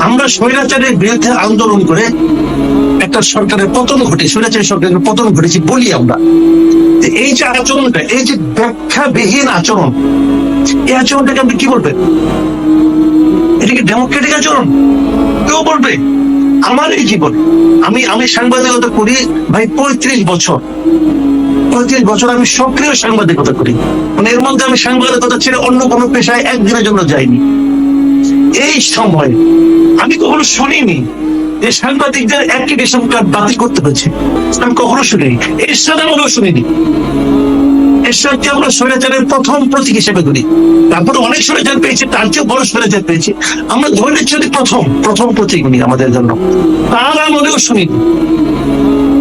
আমরা স্বৈরাচারের বিরুদ্ধে আন্দোলন করে একটা সরকারের পতন ঘটে, স্বৈরাচারী সরকারের পতন ঘটেছে বলি আমরা। এই যে আচরণটা, এই যে ব্যাখ্যাবিহীন আচরণ, এই আচরণটাকে আপনি কি বলবেন? এটা কি ডেমোক্রেটিক আচরণ? কেউ বলবে, আমার এই জীবন, আমি আমি সাংবাদিকতা করি ভাই পঁয়ত্রিশ বছর। পঁয়ত্রিশ বছর আমি সক্রিয় সাংবাদিকতা করি। মানে এর মধ্যে আমি সাংবাদিকতা ছেড়ে অন্য কোনো পেশায় একদিনের জন্য যাইনি। এই সময় আমি কখনো শুনিনি যে সাংবাদিকদের অ্যাপ্লিকেশন কার্ড বাতিল করতে হয়েছে। আমি কখনো শুনিনি। এর সাথে আমরাও শুনিনি আমরা প্রথম প্রতীক হিসেবে ধরি। তারপরে অনেক স্বৈরাচার পেয়েছি, তার চেয়েও বড় স্বৈরাচার পেয়েছি। আমরা ধরে নিচ্ছি প্রথম প্রথম প্রতীক উনি আমাদের জন্য। তার আমলেও শুনি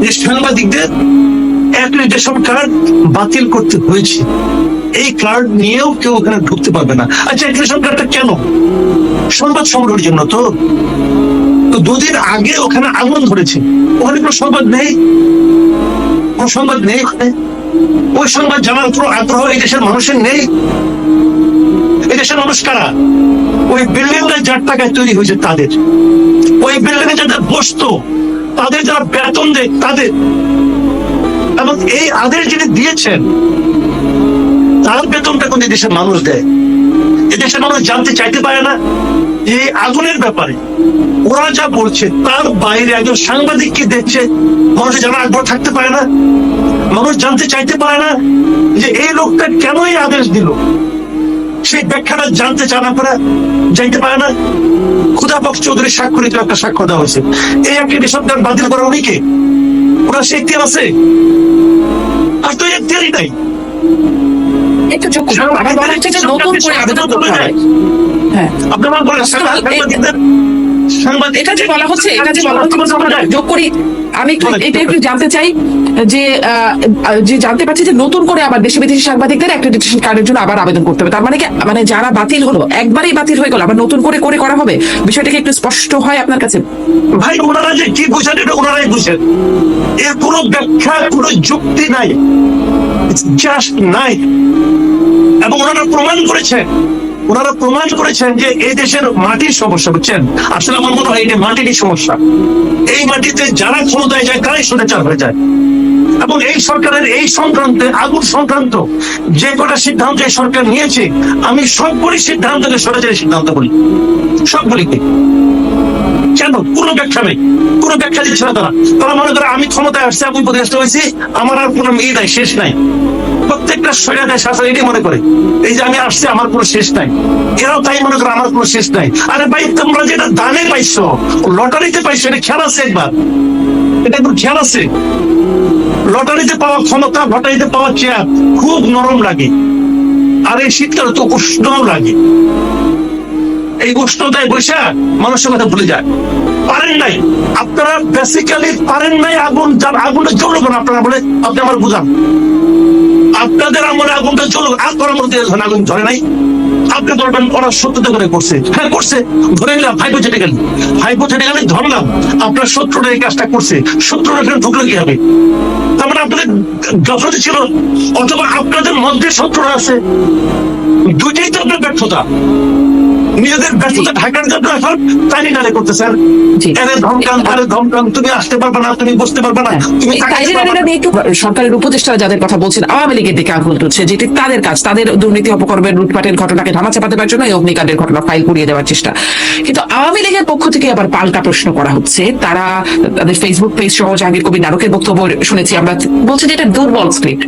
যে সাংবাদিকদের অ্যাক্রিডিটেশন কার্ড বাতিল করতে হয়েছে। এই কার্ড নিয়েও কেউ ওখানে ঢুকতে পারবে না। আচ্ছা অ্যাক্রিডিটেশন কার্ডটা কেন? সংবাদ সংগ্রহের জন্য তো। তো দুদিন আগে ওখানে আগুন ধরেছে। ওখানে কোনো সংবাদ নেই? কোনো সংবাদ নেই ওখানে? ওই সংবাদ জানার কোনো আগ্রহ এই দেশের মানুষের নেই? এই দেশের মানুষ কারা? ওই বিল্ডিং যার টাকায় তৈরি হয়েছে তাদের। ওই বিল্ডিং এ যাদের বসতো, তাদের যারা বেতন দেয়, তাদের। এবং এই আদেশ যিনি দিয়েছেন তার বেতনটা কোন দেশের মানুষ দেয়। এদেশের মানুষ জানতে চাইতে পারে না এই আগুনের ব্যাপারে। ওরা যা বলছে, তার বাইরে একজন সাংবাদিক কি দেখছে, মানুষের জানা আগ্রহ থাকতে পারে না। মানুষ জানতে চাইতে পারে না যে এই লোকটা কেন এই আদেশ দিল? সেই ব্যাখ্যাটা জানতে চানা পারে যাইতে পারে না। খুদাবক চৌধুরী স্বাক্ষরিত একটা সাক্ষ্য দেওয়া হয়েছে। এই অ্যাপ্লিকেশন বাতিল করা অনেকে। ওরা সে আছে। আর তো এখতিয়ারই নাই। একটু যোগ করুন। আবার বলা হচ্ছে যে নতুন করে আবেদন করতে হবে। হ্যাঁ। আপনার বলেন এটা যে বলা হচ্ছে এটা যে বলা হচ্ছে যোগ করি। আমি একটু এটা একটু জানতে চাই যে যে জানতে পারছি যে নতুন করে আবার দেশি বিদেশি সাংবাদিকদের অ্যাক্রেডিটেশন কার্ডের জন্য আবার আবেদন করতে হবে। তার মানে কি মানে যারা বাতিল হলো একবারই বাতিল হয়ে গেল আবার নতুন করে করে করা হবে? বিষয়টা কি একটু স্পষ্ট হয় আপনার কাছে? ভাই ওনারা যে কি বুঝেন এটা ওনারাই বুঝেন। এর কোনো ব্যাখ্যা কোনো যুক্তি নাই। জাস্ট নাই। এবং ওনারা প্রমাণ করেছেন। ওনারা প্রমাণ করেছেন যে এই দেশের মাটির সমস্যা, বুঝছেন? আসলে আমার মনে হয় এটা মাটিরই সমস্যা। এই মাটিতে যারা ক্ষমতায় যায়, তারাই সোনাচার হয়ে যায়। এবং এই সরকারের এই সংক্রান্তে, আগুন সংক্রান্ত যে কটা সিদ্ধান্ত এই সরকার নিয়েছে, আমি সবগুলি সিদ্ধান্তকে সরাসরি সিদ্ধান্ত বলি। সবগুলিকে। কেন? কোনো ব্যাখ্যা নেই। কোনো ব্যাখ্যা দিচ্ছে না তারা। তারা মনে করে আমি ক্ষমতায় আসছি, আমি উপদেষ্টা হয়েছি, আমার আর কোনো মেয়ে নাই, শেষ নাই। স্বৈরাচার শাসন এটাই মনে করে। এই যে আমি আসছি, আমার কোনো শেষ নাই। এরাও তাই মনে করে, আমার কোনো শেষ নাই। আরে ভাই, তোমরা যেটা দানে পাইছো, লটারিতে পাইছো, এটা খেয়াল আছে একবার? এটা একটু খেয়াল আছে? লটারিতে পাওয়া ক্ষমতা পাওয়া চেয়ার খুব নরম লাগে। আর এই শীতকালে তো উষ্ণও লাগে। এই উষ্ণতায় বসে মানুষের কথা ভুলে যায়। পারেন নাই। আপনারা বেসিক্যালি পারেন নাই আগুন, যার আগুনটা জ্বলবে না আপনারা বলে, আপনি আমার বুঝান। আপনাদের আমলে আগুনটা চলুক আপনার আমল আগুন ধরে নাই, আপনি ধরবেন ওরা করে করছে। হ্যাঁ করছে। ধরে নিলাম হাইপোথেটিক্যালি হাইপোথেটিক্যালি ধরলাম, আপনার শত্রুরা এই কাজটা করছে। শত্রুরা এখানে ঢুকলে কি হবে? তার মানে আপনাদের গাফলতি ছিল, অথবা আপনাদের মধ্যে শত্রুরা আছে। দুইটাই তো আপনার ব্যর্থতা। নিজেদের ব্যর্থতা ঢাকার জন্য এখন টানি টানি করতেছেন। এনে ধমকান তাহলে ধমকান তুমি আসতে পারবে না তুমি বুঝতে পারবে না তুমি। নিয়ে একটু সরকারের উপদেষ্টা যাদের কথা বলছেন আওয়ামী লীগের দিকে আঙুল তুলছে যেটি তাদের কাজ তাদের দুর্নীতি অপকর্মের লুটপাটের ঘটনাকে ধামা চাপাতে দেওয়ার জন্য এই অগ্নিকাণ্ডের ঘটনা ফাইল করিয়ে দেওয়ার চেষ্টা। কিন্তু আওয়ামী লীগের পক্ষ থেকে আবার পাল্টা প্রশ্ন করা হচ্ছে। তারা তাদের ফেসবুক পেজ সহ জাহাঙ্গীর কবির নারকের বক্তব্য শুনেছি আমরা বলছে যে এটা দুর্বল স্ক্রিপ্ট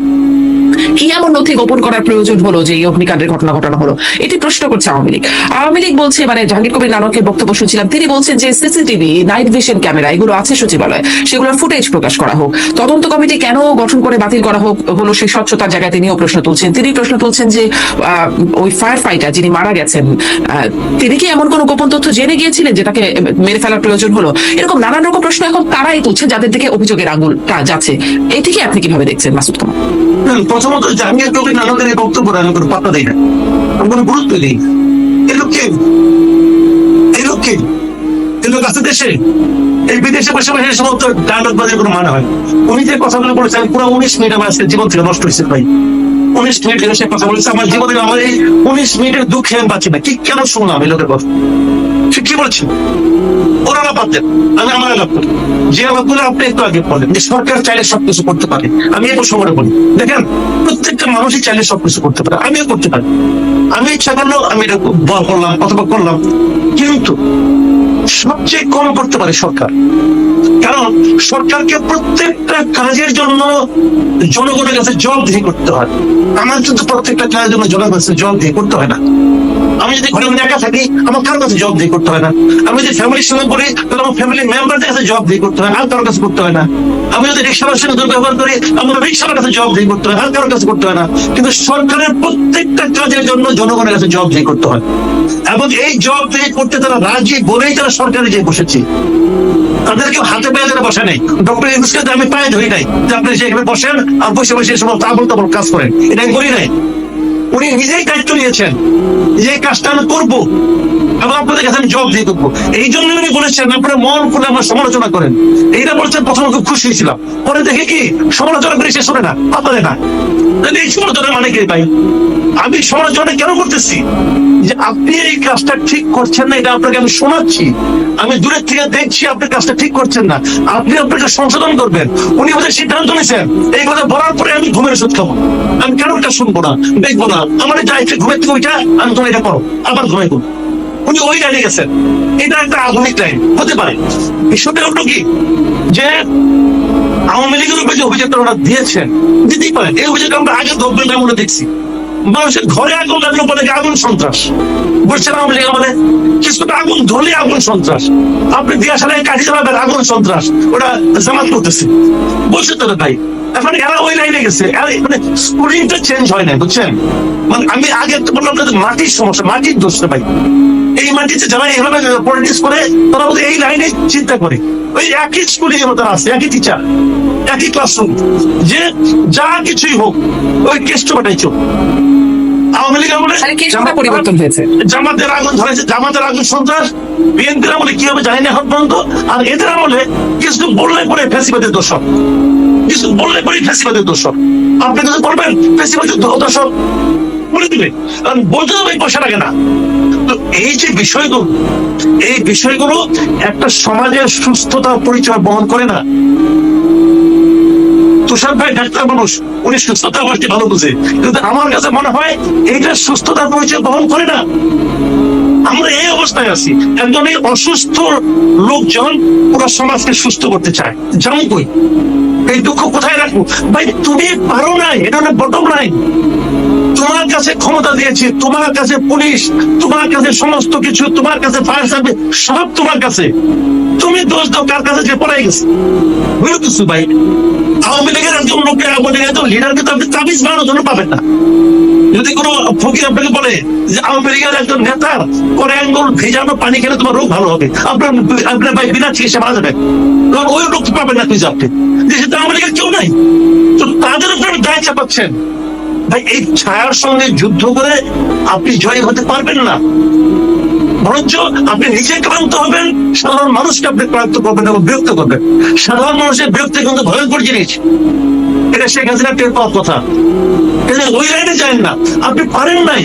কি এমন নথি গোপন করার প্রয়োজন হলো যে এই অগ্নিকাণ্ডের ঘটনা ঘটানো হলো? এটি প্রশ্ন করছে আওয়ামী লীগ। আওয়ামী লীগ বলছে মানে জাহাঙ্গীর কবির নানকের বক্তব্য শুনছিলাম তিনি বলছেন যে সিসিটিভি নাইট ভিশন ক্যামেরা এগুলো আছে সচিবালয়ে। সেগুলোর ফুটেজ প্রকাশ করা হোক। তদন্ত কমিটি কেন গঠন করে বাতিল করা হোক হলো সেই স্বচ্ছতার জায়গায় তিনিও প্রশ্ন তুলছেন। তিনি প্রশ্ন তুলছেন যে ওই ফায়ার ফাইটার যিনি মারা গেছেন তিনি কি এমন কোনো গোপন তথ্য জেনে গিয়েছিলেন যে তাকে মেরে ফেলার প্রয়োজন হলো? এরকম নানান রকম প্রশ্ন এখন তারাই তুলছে যাদের দিকে অভিযোগের আঙুলটা যাচ্ছে। এটিকে আপনি কীভাবে দেখছেন মাসুদ কামাল? হুম, প্রথমত জাহাঙ্গীর কবির নানকের এই বক্তব্য আমি কোনো পাত্তা দিই না। আমি কোনো গুরুত্ব দিই। এই লোক কে এই লোক কে এই লোক আছে দেশে। এই বিদেশে বসে বসে সমস্ত ডায়লগ বাজে কোনো মানে হয় উনি যে কথাগুলো বলেছেন, পুরো উনিশ মিনিট আমার আজকে জীবন থেকে নষ্ট হয়েছে ভাই। উনিশ মিনিট ধরে সে কথা বলেছে, আমার জীবনে আমার এই উনিশ মিনিটের দুঃখে আমি বাঁচি না। কি কেন শুনলাম এই লোকের কথা? সে কি বলছেন? ওনারা বাদ আমি আমার আলাপ যে আলাপগুলো আপনি একটু আগে বলেন, যে সরকার চাইলে সবকিছু করতে পারে। আমি এই প্রসঙ্গে বলি। দেখেন, প্রত্যেকটা মানুষই চাইলে সবকিছু করতে পারে। আমিও করতে পারি। আমি ইচ্ছা করলেও আমি এটা করলাম, অথবা করলাম। কিন্তু সবচেয়ে কম করতে পারে সরকার। কারণ সরকারকে প্রত্যেকটা কাজের জন্য জনগণের কাছে জবাবদিহি করতে হয়। আমার কিন্তু প্রত্যেকটা কাজের জন্য জনগণের কাছে জবাবদিহি করতে হয় না। আমি যদি মধ্যে একা থাকি, আমার কারোর কাছে জবাবদিহি করতে হয় না। আমি যদি ফ্যামিলির সঙ্গে করি তাহলে আমার ফ্যামিলি মেম্বারদের কাছে জবাবদিহি করতে হয়, আর কারোর কাছে করতে হয় না। আমি যদি রিক্সার সঙ্গে দুর্ব্যবহার করি, আমার রিক্সার কাছে জবাবদিহি করতে হয়, আর কারোর কাছে করতে হয় না। কিন্তু সরকারের প্রত্যেকটা কাজের জন্য জনগণের কাছে জবাবদিহি করতে হয়। এবং এই জবাবদিহি করতে তারা রাজি বলেই তারা সরকারে যে বসেছে। তাদেরকে হাতে পায়ে ধরে বসে নেই। ডক্টর ইউনুসকে আমি পায়ে ধরি নাই। যে আপনি সেখানে বসেন, আর বসে বসে সব তাবল তাবল কাজ করেন। এটা আমি করি নাই। উনি নিজেই দায়িত্ব নিয়েছেন যে কাজটা আমি করব। এবং আপনাদের কাছে আমি দিয়ে দেবো। এই জন্য উনি বলেছেন, আপনারা মন করে সমালোচনা করেন। এইটা বলছেন, প্রথমে খুব খুশি হয়েছিলাম। পরে দেখে কি? সমালোচনা করে শেষ হবে না, আপনাদের না। এই সমালোচনা মানে আমি সমালোচনা কেন করতেছি? যে আপনি এই কাজটা ঠিক করছেন না, এটা আপনাকে আমি শোনাচ্ছি। আমি দূরের থেকে দেখছি আপনি কাজটা ঠিক করছেন না। আপনি আপনাকে সংশোধন করবেন। উনি আমাদের সিদ্ধান্ত নিয়েছেন, এই কথা বলার পরে আমি ঘুমের ওষুধ খাব। আমি কেন এটা শুনব না, দেখব না। আমার যা ইচ্ছে ঘুমের থেকে ওইটা আমি তোমার এটা করো। আবার ঘুমাই উনি ওই লাইনে গেছেন। এটা একটা আধুনিক লাইন, হতে পারে। বিষয়টা হলো কি? যে আওয়ামী লীগের উপরে যে অভিযোগটা ওরা দিয়েছেন, দিতেই পারেন। এই অভিযোগ আমরা আগে গভর্নমেন্ট আমলে দেখছি। মানুষের ঘরে আগুন লাগল বলে আগুন সন্ত্রাস। বুঝছেন আওয়ামী লীগ আমাদের কিছুটা আগুন ধরলে আগুন সন্ত্রাস। আপনি দিয়া সালে কাঠি চালাবেন আগুন সন্ত্রাস। ওটা জামাত করতেছে। বলছে তো ভাই এখন এরা ওই লাইনে গেছে। মানে স্কুলিংটা চেঞ্জ হয় না বুঝছেন? মানে আমি আগে বললাম যে মাটির সমস্যা মাটির দোষ ভাই। এই মাটিতে যারা এভাবে পলিটিক্স করে তারা এই লাইনে চিন্তা করে। ওই একই স্কুলে তারা আছে একই টিচার একই ক্লাসরুম যে যা কিছুই হোক ওই কেষ্ট পাঠাইছো। আওয়ামী লীগ আমলে পরিবর্তন হয়েছে? জামাতের আগুন ধরেছে জামাতের আগুন সন্ত্রাস। বিএনপির আমলে কি হবে জানি না এখন পর্যন্ত। আর এদের আমলে কিছু বললে পরে ফ্যাসিবাদের দোষক কিছু বললে পরে ফ্যাসিবাদের দোষক আপনি কিছু বলবেন ফ্যাসিবাদের দো- দোষক বলে দিবে। কারণ বলতে পয়সা লাগে না তো এই যে বিষয়গুলো, এই বিষয়গুলো একটা সমাজের সুস্থতা পরিচয় বহন করে না। তুষার ভাই ডাক্তার মানুষ, উনি সুস্থতা ভালো বুঝে। কিন্তু আমার কাছে মনে হয় এইটা সুস্থতার পরিচয় বহন করে না। আমরা এই অবস্থায় আছি। একজন এই অসুস্থ লোকজন পুরো সমাজকে সুস্থ করতে চায়। যেমন কই? এই দুঃখ কোথায় রাখব? ভাই, তুমি পারো নাই, এটা হলো বটম লাইন তোমার কাছে ক্ষমতা দিয়েছি, তোমার কাছে পুলিশ, তোমার কাছে সমস্ত কিছু, তোমার কাছে ফায়ার সার্ভিস সব তোমার কাছে। তুমি দোষ দাও, কার কাছে যে পড়াই গেছে? হইল কিছু ভাই? আওয়ামী লীগের একজন লোককে আওয়ামী লীগের একজন লিডারকে তো আপনি তাবিজ বানানোর জন্য পাবেন না। যদি কোনো ফকির আপনাকে বলে যে লীগের একজন নেতার করে আঙ্গুল ভেজানো পানি খেলে তোমার রোগ ভালো হবে, আপনার আপনার ভাই বিনা চিকিৎসা মারা যাবে। কারণ ওই লোক পাবেন না খুঁজে আপনি। দেশে তো আওয়ামী কেউ নাই। তো তাদের উপরে দায় চাপাচ্ছেন। ভাই, এই ছায়ার সঙ্গে যুদ্ধ করে আপনি জয় হতে পারবেন না। বরঞ্চ আপনি নিজে ক্লান্ত হবেন, সাধারণ মানুষকে আপনি ক্লান্ত করবেন এবং বিরক্ত করবেন। সাধারণ মানুষের বিরক্তি কিন্তু ভয়ঙ্কর জিনিস। এটা শেখ হাসিনা টের পাওয়ার কথা। কিন্তু ওই লাইনে যায় না, আপনি পারেন নাই।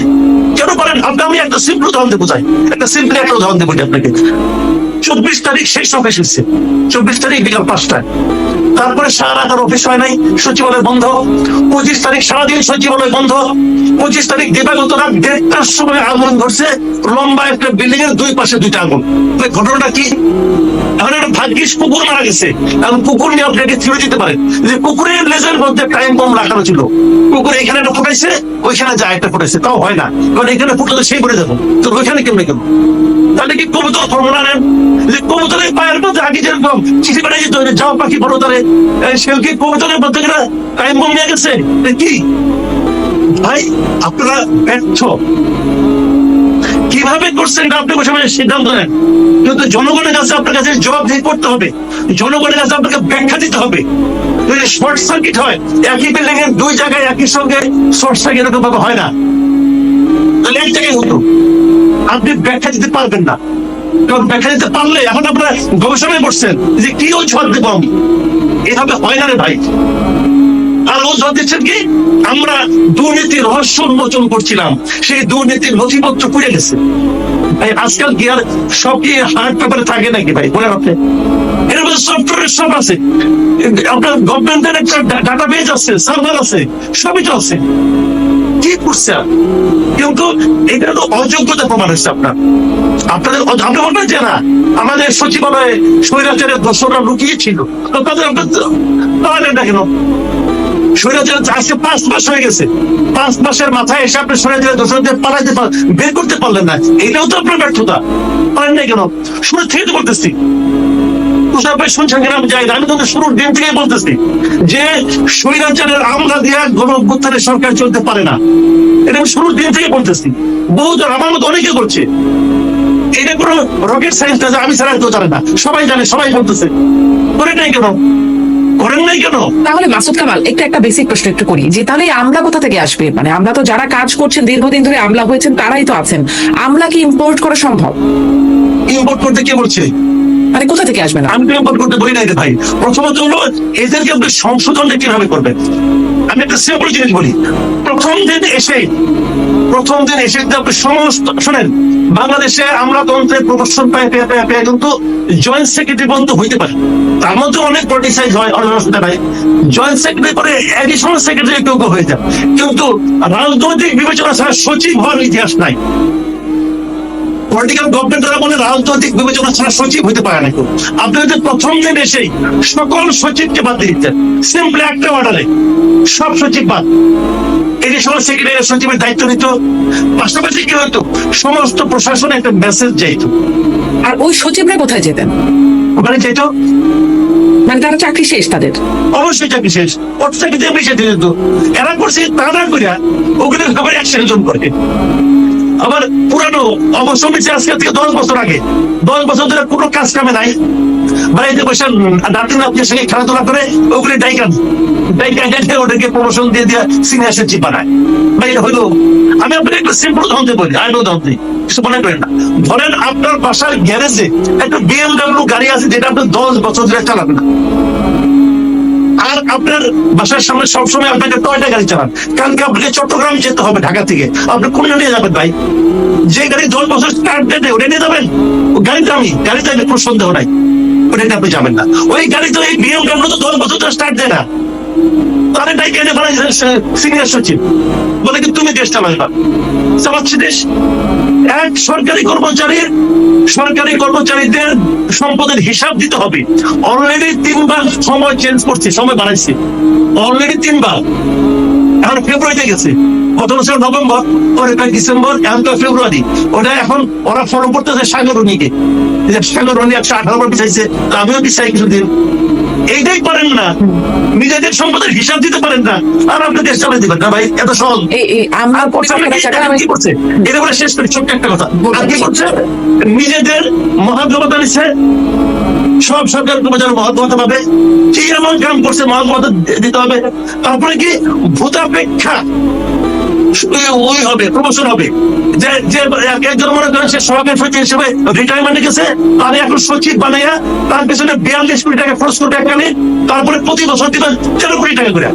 কেন পারেন? আপনি আমি একটা সিম্পল উদাহরণ দেবো চাই একটা সিম্পল একটা উদাহরণ দেবো আপনাকে। চব্বিশ তারিখ শেষ অফিস এসেছে চব্বিশ তারিখ বিকাল পাঁচটায়। তারপরে সারা রাত অফিস হয় নাই, সচিবালয় বন্ধ। পঁচিশ তারিখ সারাদিন সচিবালয় বন্ধ। পঁচিশ তারিখ দিবাগত রাত দেড়টার সময় আগুন ধরছে, লম্বা একটা বিল্ডিং এর দুই পাশে দুইটা আগুন। ঘটনাটা কি? এখন একটা ভাগ্যিস কুকুর মারা গেছে। এখন কুকুর নিয়ে আপনাকে ছেড়ে দিতে পারে যে কুকুরের লেজের মধ্যে টাইম কম লাগানো ছিল। কুকুর এখানে একটা ফুটাইছে, ওইখানে যা একটা ফুটাইছে। তাও হয় না। কারণ এখানে ফুটাতে সেই করে যাব। তো ওইখানে কেমনে কেন তাহলে কি কবুতর ফর্মুলা নেন? যে কবুতরের পায়ের মধ্যে আগে যেরকম চিঠি পাঠাই যেত যাও পাখি বড় তারে। সেও কি কবুতরের মধ্যে কিনা টাইম কম নিয়ে গেছে কি? ভাই, আপনারা ব্যর্থ। কীভাবে করছেন এটা বসে সিদ্ধান্ত নেন। কিন্তু জনগণের কাছে আপনার কাছে জবাবদিহি করতে হবে। জনগণের কাছে আপনাকে ব্যাখ্যা দিতে হবে। যদি শর্ট সার্কিট হয়, একই বিল্ডিং এর দুই জায়গায় একই সঙ্গে শর্ট সার্কিট এরকম ভাবে হয় না। তাহলে এক জায়গায় হতো। আপনি ব্যাখ্যা দিতে পারবেন না। কারণ ব্যাখ্যা দিতে পারলে এখন আপনারা গবেষণায় বসছেন যে কি ঝড় দেবো আমি। এভাবে হয় না রে ভাই। আর অজুহাত দিচ্ছেন কি? আমরা দুর্নীতির রহস্য উন্মোচন করছিলাম। সেই দুর্নীতির নথিপত্র পুড়ে গেছে। ভাই, আজকাল কি আর সব কি হার্ড পেপারে থাকে নাকি ভাই? বলেন আপনি। সফটওয়্যার সব আছে। আপনার গভর্নমেন্টের একটা ডাটা বেজ আছে সার্ভার আছে, সবই তো আছে কি এটা তো অযোগ্যতা প্রমাণ হচ্ছে আপনার। আপনাদের আপনি বলবেন যে না, আমাদের সচিবালয়ে স্বৈরাচারের দোষরা লুকিয়ে ছিল তো তাদের না কেন? স্বৈরাচার আজকে পাঁচ মাস হয়ে গেছে। পাঁচ মাসের মাথায় এসে আপনি স্বৈরাচারের দোষরদের পালাইতে বের করতে পারলেন না। এটাও তো আপনার ব্যর্থতা। পারেন না কেন? শুরু থেকে বলতেছি। তুষার ভাই শুনছেন কিনা আমি যাই না। আমি কিন্তু শুরুর দিন থেকেই বলতেছি যে স্বৈরাচারের আমলা দিয়া গণ অভ্যুত্থানের সরকার চলতে পারে না। এটা আমি শুরুর দিন থেকে বলতেছি। বহুজন আমার মতো অনেকে করছে। এটা কোনো রকেট সায়েন্স না আমি ছাড়া কেউ জানে না। সবাই জানে সবাই বলতেছে। করে নাই কেন? করেন নাই কেন? তাহলে মাসুদ কামাল একটু একটা বেসিক প্রশ্ন একটু করি। যে তাহলে আমলা কোথা থেকে আসবে? মানে আমরা তো যারা কাজ করছেন দীর্ঘদিন ধরে আমলা হয়েছেন তারাই তো আছেন। আমলা কি ইম্পোর্ট করা সম্ভব? ইম্পোর্ট করতে কে বলছে? মানে কোথা থেকে আসবে না? আমি ইম্পোর্ট করতে বলি নাই ভাই। প্রথমত হলো, এদেরকে আপনি সংশোধনটা কীভাবে করবেন? আমি একটা সিম্পল জিনিস বলি। প্রথম দিন এসে, প্রথম দিন এসে আপনি সমস্ত শোনেন, বাংলাদেশে আমরা তন্ত্রের প্রদর্শন পায়, পেয়ে পেয়ে পেয়ে কিন্তু জয়েন্ট সেক্রেটারি বন্ধ হইতে পারে। তার মধ্যে অনেক পলিটিসাইজ হয় অসুবিধা নাই জয়েন্ট সেক্রেটারি করে অ্যাডিশনাল সেক্রেটারি কেউ কেউ হয়ে যায় কিন্তু রাজনৈতিক বিবেচনা ছাড়া সচিব হওয়ার ইতিহাস নাই। পলিটিক্যাল গভর্নমেন্ট তারা বলে রাজনৈতিক বিবেচনা ছাড়া সচিব হতে পারে না কেউ। আপনি যদি প্রথম দিন এসেই সকল সচিবকে বাদ দিয়ে দিতেন। সিম্পলি একটা অর্ডারে সব সচিব বাদ। এডিশনাল সেক্রেটারি সচিবের দায়িত্ব নিত। পাশাপাশি কি হতো? সমস্ত প্রশাসনে একটা মেসেজ যাইত। আর ওই সচিবরা কোথায় যেতেন? ওখানে চাইতো মানে তারা চাকরি শেষ তাদের? অবশ্যই চাকরি শেষ। অত চাকরি দিয়ে দিয়ে দিত এরা করছে তা না করিয়া ওখানে আবার একশো জন করে। আবার পুরানো নিচ্ছে আজকে থেকে দশ বছর আগে। দশ বছর ধরে কোনো কাজ কামে নাই। বাড়িতে বসে নাতি নাতির সঙ্গে খেলাধুলা করে ওগুলি ডাইকান। ডাইকান প্রমোশন দিয়ে দিয়ে সিনিয়র সচিব বানায়। হইল, আমি আপনাকে সিম্পল বলি কিছু মনে করেন না। ধরেন আপনার বাসার গ্যারেজে একটা বিএমডব্লিউ গাড়ি আছে, যেটা আপনি দশ বছর ধরে চালাবেন। না আর আপনার বাসার সামনে সবসময় আপনাকে টয়টা গাড়ি চালান? কালকে আপনাকে চট্টগ্রাম যেতে হবে, ঢাকা থেকে। আপনি কোন নিয়ে যাবেন ভাই? যে গাড়ি দশ বছর স্টার্ট দেবে ওটা নিয়ে যাবেন? গাড়ি দামি গাড়ি দামি কোনো সন্দেহ নাই। ওটা আপনি যাবেন না। ওই গাড়ি তো এই বিএমডব্লিউ তো দশ বছর স্টার্ট দেয় না। তাহলে তাই কেটে সিনিয়র সচিব? বলে কি তুমি দেশ চালাইবা চালাচ্ছে দেশ? এক সরকারি কর্মচারীর, সরকারি কর্মচারীদের সম্পদের হিসাব দিতে হবে। অলরেডি তিনবার সময় চেঞ্জ করছে, সময় বাড়াইছে। অলরেডি তিনবার। এখন ফেব্রুয়ারিতে গেছে। গত বছর নভেম্বর পরে ডিসেম্বর এখন তো ফেব্রুয়ারি ওটা এখন ওরা ফলো করতেছে সাগরণীকে সাগরণী একশো আঠারো বার বিচাইছে আমিও বিচাই কিছুদিন। এইটাই পারেন না। নিজেদের সম্পদের হিসাব দিতে পারেন না। আর আপনি দেশ চালাই দিবেন না ভাই এত সহজ। কি- করছে? এটা বলে শেষ করি ছোট্ট একটা কথা। আর কি করছে? নিজেদের নিচ্ছে। সব সরকার কর্মচারী মহাক্ষমতা পাবে কি এমন কাম করছে দিতে হবে। তারপরে কি ভূতাপেক্ষা ওই হবে, প্রমোশন হবে। যে যে, একজন মনে করেন সে সচিব হিসেবে রিটায়ারমেন্টে গেছে আর এখন সচিব বানাইয়া তার বিয়াল্লিশ কোটি টাকা খরচ করবে একখানে তারপরে প্রতি বছর তেরো কোটি টাকা করে।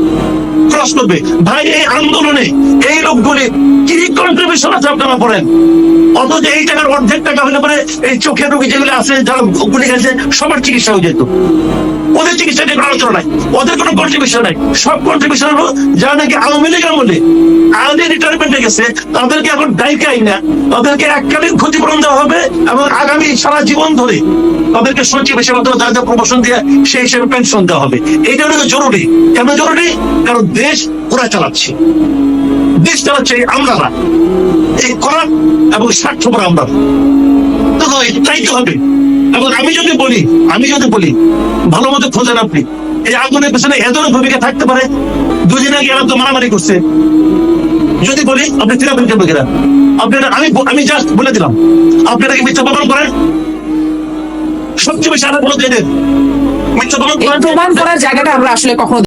ক্রস করবে। ভাই, এই আন্দোলনে এই লোকগুলি কি কন্ট্রিবিউশন আছে আপনারা অথচ এই টাকার অর্ধেক টাকা হলে পরে এই চোখের রোগী যেগুলো আছে, যারা গুলি সবার চিকিৎসা হয়ে যেত। ওদের চিকিৎসা নিয়ে আলোচনা নাই। ওদের কোনো কন্ট্রিবিউশন নাই। সব কন্ট্রিবিউশন হলো যারা নাকি আওয়ামী লীগ আমলে আগে রিটায়ারমেন্টে গেছে, তাদেরকে এখন দায়িকাই না? তাদেরকে এককালীন ক্ষতিপূরণ দেওয়া হবে এবং আগামী সারা জীবন ধরে তাদেরকে সচিব হিসেবে তাদের প্রমোশন দিয়ে সেই হিসেবে পেনশন দেওয়া হবে। এইটা হলো জরুরি। কেন জরুরি? কারণ দেশ ওরা চালাচ্ছে। দেশ চালাচ্ছে আমরা এই করার এবং স্বার্থপর আমরা তো তাই তো হবে। এবং আমি যদি বলি, আমি যদি বলি, ভালো মতো খোঁজেন আপনি। এই আগুনের পেছনে এ ধরনের ভূমিকা থাকতে পারে। দুদিন আগে এরা তো মারামারি করছে। যদি বলি, আপনি ফিরাবেন কেন? কিনা আপনারা আমি আমি জাস্ট বলে দিলাম। আপনারা কি মিথ্যা প্রমাণ করেন। সবচেয়ে বেশি আমার বলে মিথ্যা প্রমাণ করার জায়গাটা আমরা আসলে কখনো